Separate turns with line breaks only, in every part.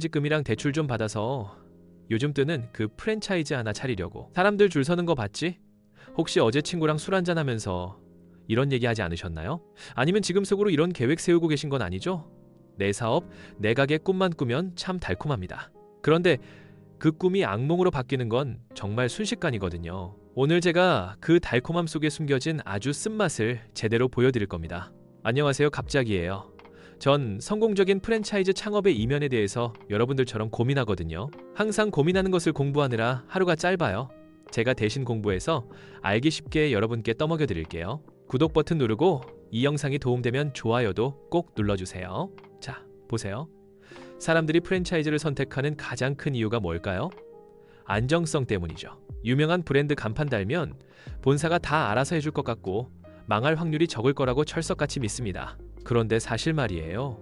회직금이랑 대출 좀 받아서 요즘 뜨는 그 프랜차이즈 하나 차리려고. 사람들 줄 서는 거 봤지? 혹시 어제 친구랑 술 한잔 하면서 이런 얘기 하지 않으셨나요? 아니면 지금 속으로 이런 계획 세우고 계신 건 아니죠? 내 사업, 내 가게 꿈만 꾸면 참 달콤합니다. 그런데 그 꿈이 악몽으로 바뀌는 건 정말 순식간이거든요. 오늘 제가 그 달콤함 속에 숨겨진 아주 쓴맛을 제대로 보여드릴 겁니다. 안녕하세요. 갑자기예요. 전 성공적인 프랜차이즈 창업의 이면에 대해서 여러분들처럼 고민하거든요. 항상 고민하는 것을 공부하느라 하루가 짧아요. 제가 대신 공부해서 알기 쉽게 여러분께 떠먹여 드릴게요. 구독 버튼 누르고 이 영상이 도움되면 좋아요도 꼭 눌러주세요. 자, 보세요. 사람들이 프랜차이즈를 선택하는 가장 큰 이유가 뭘까요? 안정성 때문이죠. 유명한 브랜드 간판 달면 본사가 다 알아서 해줄 것 같고 망할 확률이 적을 거라고 철석같이 믿습니다. 그런데 사실 말이에요.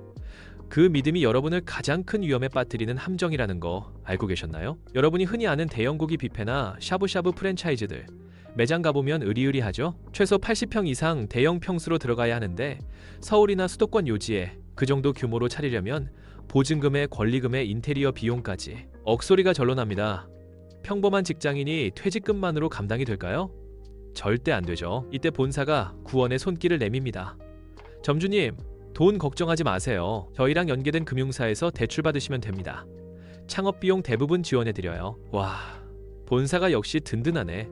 그 믿음이 여러분을 가장 큰 위험에 빠뜨리는 함정이라는 거 알고 계셨나요? 여러분이 흔히 아는 대형고기 뷔페나 샤브샤브 프랜차이즈들 매장 가보면 으리으리하죠? 최소 80평 이상 대형 평수로 들어가야 하는데 서울이나 수도권 요지에 그 정도 규모로 차리려면 보증금에 권리금에 인테리어 비용까지 억소리가 절로 납니다. 평범한 직장인이 퇴직금만으로 감당이 될까요? 절대 안 되죠. 이때 본사가 구원의 손길을 내밉니다. 점주님, 돈 걱정하지 마세요. 저희랑 연계된 금융사에서 대출 받으시면 됩니다. 창업 비용 대부분 지원해 드려요. 와, 본사가 역시 든든하네.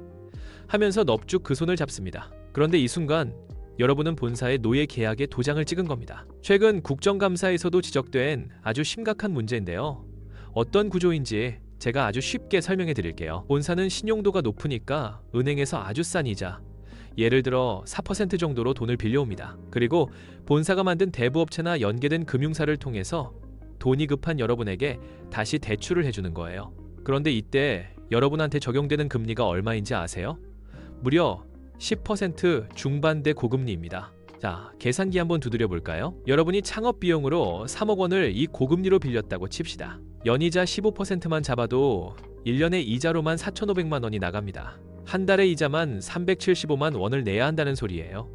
하면서 넙죽 그 손을 잡습니다. 그런데 이 순간 여러분은 본사의 노예 계약에 도장을 찍은 겁니다. 최근 국정감사에서도 지적된 아주 심각한 문제인데요. 어떤 구조인지 제가 아주 쉽게 설명해 드릴게요. 본사는 신용도가 높으니까 은행에서 아주 싼 이자, 예를 들어 4% 정도로 돈을 빌려옵니다. 그리고 본사가 만든 대부업체나 연계된 금융사를 통해서 돈이 급한 여러분에게 다시 대출을 해주는 거예요. 그런데 이때 여러분한테 적용되는 금리가 얼마인지 아세요? 무려 10% 중반대 고금리입니다. 자, 계산기 한번 두드려 볼까요? 여러분이 창업 비용으로 3억 원을 이 고금리로 빌렸다고 칩시다. 연이자 15%만 잡아도 1년에 이자로만 4,500만 원이 나갑니다. 한 달에 이자만 375만 원을 내야 한다는 소리예요.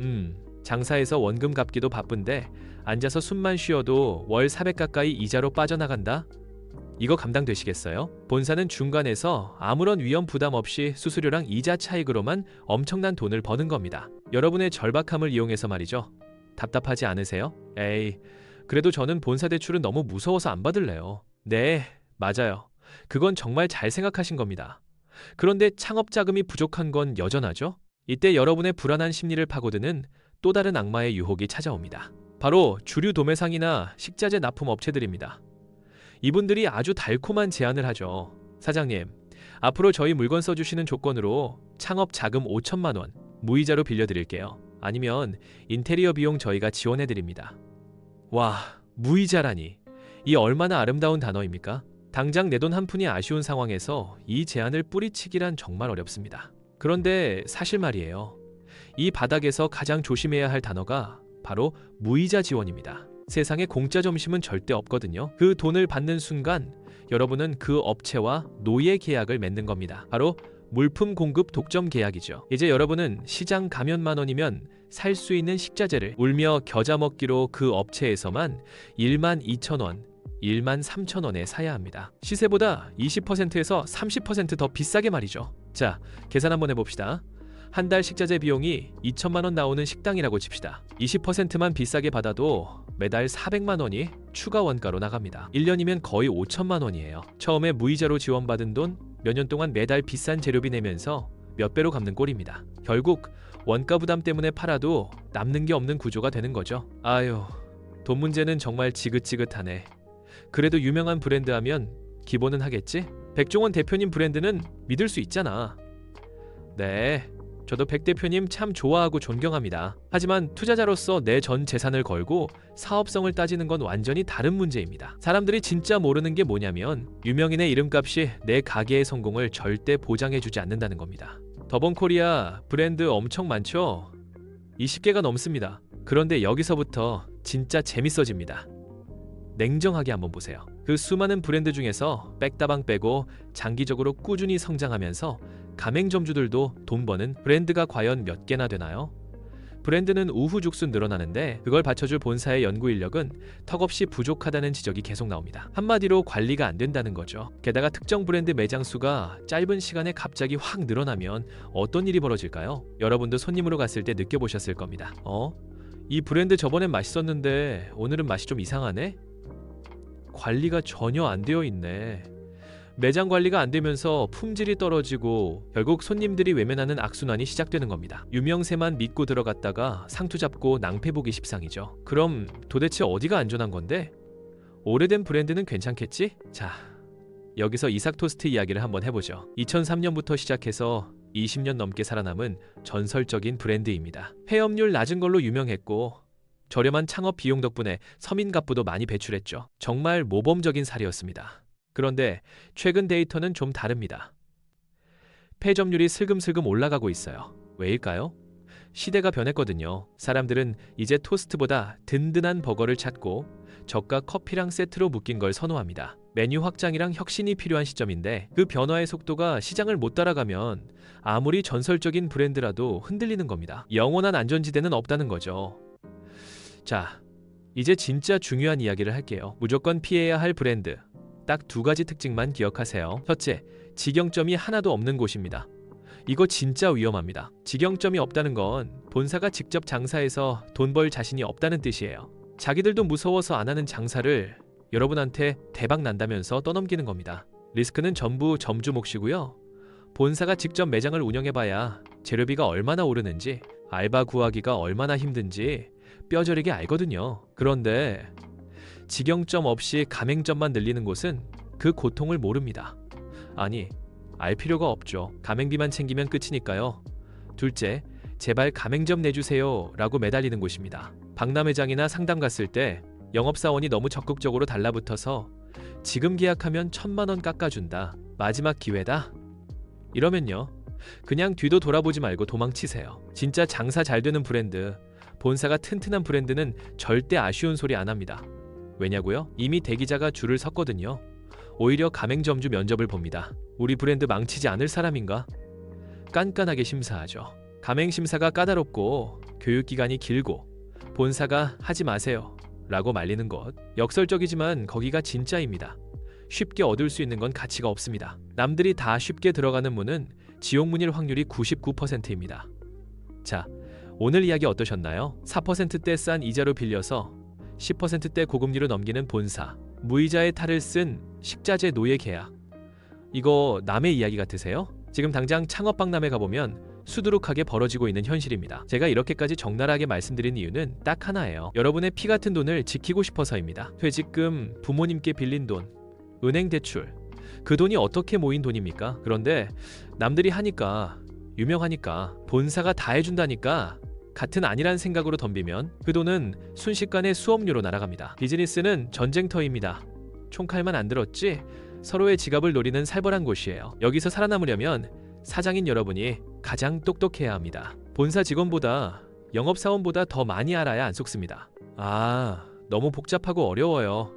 음, 장사에서 원금 갚기도 바쁜데 앉아서 숨만 쉬어도 월 400 가까이 이자로 빠져나간다? 이거 감당되시겠어요? 본사는 중간에서 아무런 위험 부담 없이 수수료랑 이자 차익으로만 엄청난 돈을 버는 겁니다. 여러분의 절박함을 이용해서 말이죠. 답답하지 않으세요? 에이, 그래도 저는 본사 대출은 너무 무서워서 안 받을래요. 네, 맞아요. 그건 정말 잘 생각하신 겁니다. 그런데 창업 자금이 부족한 건 여전하죠? 이때 여러분의 불안한 심리를 파고드는 또 다른 악마의 유혹이 찾아옵니다. 바로 주류 도매상이나 식자재 납품 업체들입니다. 이분들이 아주 달콤한 제안을 하죠. 사장님, 앞으로 저희 물건 써주시는 조건으로 창업 자금 5천만 원 무이자로 빌려드릴게요. 아니면 인테리어 비용 저희가 지원해드립니다. 와, 무이자라니. 이 얼마나 아름다운 단어입니까? 당장 내 돈 한 푼이 아쉬운 상황에서 이 제안을 뿌리치기란 정말 어렵습니다. 그런데 사실 말이에요. 이 바닥에서 가장 조심해야 할 단어가 바로 무이자 지원입니다. 세상에 공짜 점심은 절대 없거든요. 그 돈을 받는 순간 여러분은 그 업체와 노예 계약을 맺는 겁니다. 바로 물품 공급 독점 계약이죠. 이제 여러분은 시장 가면 만 원이면 살 수 있는 식자재를 울며 겨자 먹기로 그 업체에서만 1만 2천 원, 1만 3천 원에 사야 합니다. 시세보다 20%에서 30%더 비싸게 말이죠. 자, 계산 한번 해봅시다. 한 달 식자재 비용이 2천만 원 나오는 식당이라고 칩시다. 20%만 비싸게 받아도 매달 400만 원이 추가 원가로 나갑니다. 1년이면 거의 5천만 원이에요. 처음에 무이자로 지원받은 돈 몇 년 동안 매달 비싼 재료비 내면서 몇 배로 갚는 꼴입니다. 결국 원가 부담 때문에 팔아도 남는 게 없는 구조가 되는 거죠. 아유, 돈 문제는 정말 지긋지긋하네. 그래도 유명한 브랜드 하면 기본은 하겠지? 백종원 대표님 브랜드는 믿을 수 있잖아. 네, 저도 백 대표님 참 좋아하고 존경합니다. 하지만 투자자로서 내 전 재산을 걸고 사업성을 따지는 건 완전히 다른 문제입니다. 사람들이 진짜 모르는 게 뭐냐면 유명인의 이름값이 내 가게의 성공을 절대 보장해주지 않는다는 겁니다. 더본코리아 브랜드 엄청 많죠? 20개가 넘습니다. 그런데 여기서부터 진짜 재밌어집니다. 냉정하게 한번 보세요. 그 수많은 브랜드 중에서 백다방 빼고 장기적으로 꾸준히 성장하면서 가맹점주들도 돈 버는 브랜드가 과연 몇 개나 되나요? 브랜드는 우후죽순 늘어나는데 그걸 받쳐줄 본사의 연구 인력은 턱없이 부족하다는 지적이 계속 나옵니다. 한마디로 관리가 안 된다는 거죠. 게다가 특정 브랜드 매장 수가 짧은 시간에 갑자기 확 늘어나면 어떤 일이 벌어질까요? 여러분도 손님으로 갔을 때 느껴보셨을 겁니다. 어? 이 브랜드 저번엔 맛있었는데 오늘은 맛이 좀 이상하네? 관리가 전혀 안 되어 있네. 매장 관리가 안 되면서 품질이 떨어지고 결국 손님들이 외면하는 악순환이 시작되는 겁니다. 유명세만 믿고 들어갔다가 상투 잡고 낭패 보기 십상이죠. 그럼 도대체 어디가 안전한 건데? 오래된 브랜드는 괜찮겠지? 자, 여기서 이삭 토스트 이야기를 한번 해보죠. 2003년부터 시작해서 20년 넘게 살아남은 전설적인 브랜드입니다. 폐업률 낮은 걸로 유명했고 저렴한 창업 비용 덕분에 서민 갑부도 많이 배출했죠. 정말 모범적인 사례였습니다. 그런데 최근 데이터는 좀 다릅니다. 폐점률이 슬금슬금 올라가고 있어요. 왜일까요? 시대가 변했거든요. 사람들은 이제 토스트보다 든든한 버거를 찾고 저가 커피랑 세트로 묶인 걸 선호합니다. 메뉴 확장이랑 혁신이 필요한 시점인데 그 변화의 속도가 시장을 못 따라가면 아무리 전설적인 브랜드라도 흔들리는 겁니다. 영원한 안전지대는 없다는 거죠. 자, 이제 진짜 중요한 이야기를 할게요. 무조건 피해야 할 브랜드. 딱 두 가지 특징만 기억하세요. 첫째, 직영점이 하나도 없는 곳입니다. 이거 진짜 위험합니다. 직영점이 없다는 건 본사가 직접 장사해서 돈 벌 자신이 없다는 뜻이에요. 자기들도 무서워서 안 하는 장사를 여러분한테 대박 난다면서 떠넘기는 겁니다. 리스크는 전부 점주 몫이고요. 본사가 직접 매장을 운영해봐야 재료비가 얼마나 오르는지, 알바 구하기가 얼마나 힘든지 뼈저리게 알거든요. 그런데 직영점 없이 가맹점만 늘리는 곳은 그 고통을 모릅니다. 아니, 알 필요가 없죠. 가맹비만 챙기면 끝이니까요. 둘째, 제발 가맹점 내주세요 라고 매달리는 곳입니다. 박람회장이나 상담 갔을 때 영업사원이 너무 적극적으로 달라붙어서 지금 계약하면 천만 원 깎아준다. 마지막 기회다. 이러면요. 그냥 뒤도 돌아보지 말고 도망치세요. 진짜 장사 잘 되는 브랜드, 본사가 튼튼한 브랜드는 절대 아쉬운 소리 안 합니다. 왜냐고요? 이미 대기자가 줄을 섰거든요. 오히려 가맹점주 면접을 봅니다. 우리 브랜드 망치지 않을 사람인가? 깐깐하게 심사하죠. 가맹 심사가 까다롭고 교육 기간이 길고 본사가 하지 마세요. 라고 말리는 것. 역설적이지만 거기가 진짜입니다. 쉽게 얻을 수 있는 건 가치가 없습니다. 남들이 다 쉽게 들어가는 문은 지옥문일 확률이 99%입니다. 자, 오늘 이야기 어떠셨나요? 4%대 싼 이자로 빌려서 10%대 고금리로 넘기는 본사, 무이자의 탈을 쓴 식자재 노예 계약. 이거 남의 이야기 같으세요? 지금 당장 창업박람회 가보면 수두룩하게 벌어지고 있는 현실입니다. 제가 이렇게까지 적나라하게 말씀드린 이유는 딱 하나예요. 여러분의 피 같은 돈을 지키고 싶어서입니다. 퇴직금, 부모님께 빌린 돈, 은행 대출. 그 돈이 어떻게 모인 돈입니까? 그런데 남들이 하니까, 유명하니까, 본사가 다 해준다니까 같은 아니란 생각으로 덤비면 그 돈은 순식간에 수업료로 날아갑니다. 비즈니스는 전쟁터입니다. 총칼만 안 들었지? 서로의 지갑을 노리는 살벌한 곳이에요. 여기서 살아남으려면 사장인 여러분이 가장 똑똑해야 합니다. 본사 직원보다 영업사원보다 더 많이 알아야 안 속습니다. 아, 너무 복잡하고 어려워요.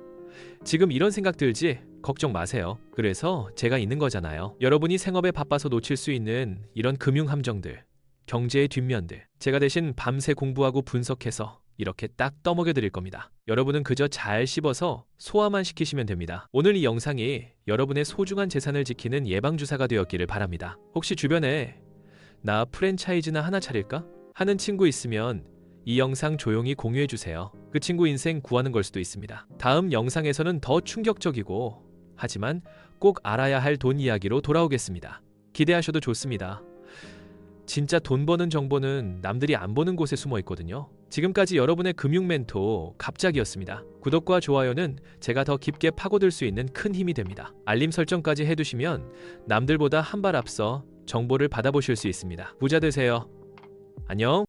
지금 이런 생각 들지? 걱정 마세요. 그래서 제가 있는 거잖아요. 여러분이 생업에 바빠서 놓칠 수 있는 이런 금융 함정들, 경제의 뒷면들, 제가 대신 밤새 공부하고 분석해서 이렇게 딱 떠먹여 드릴 겁니다. 여러분은 그저 잘 씹어서 소화만 시키시면 됩니다. 오늘 이 영상이 여러분의 소중한 재산을 지키는 예방주사가 되었기를 바랍니다. 혹시 주변에 나 프랜차이즈나 하나 차릴까? 하는 친구 있으면 이 영상 조용히 공유해 주세요. 그 친구 인생 구하는 걸 수도 있습니다. 다음 영상에서는 더 충격적이고 하지만 꼭 알아야 할 돈 이야기로 돌아오겠습니다. 기대하셔도 좋습니다. 진짜 돈 버는 정보는 남들이 안 보는 곳에 숨어 있거든요. 지금까지 여러분의 금융 멘토 갑작이었습니다. 구독과 좋아요는 제가 더 깊게 파고들 수 있는 큰 힘이 됩니다. 알림 설정까지 해두시면 남들보다 한 발 앞서 정보를 받아보실 수 있습니다. 부자 되세요. 안녕.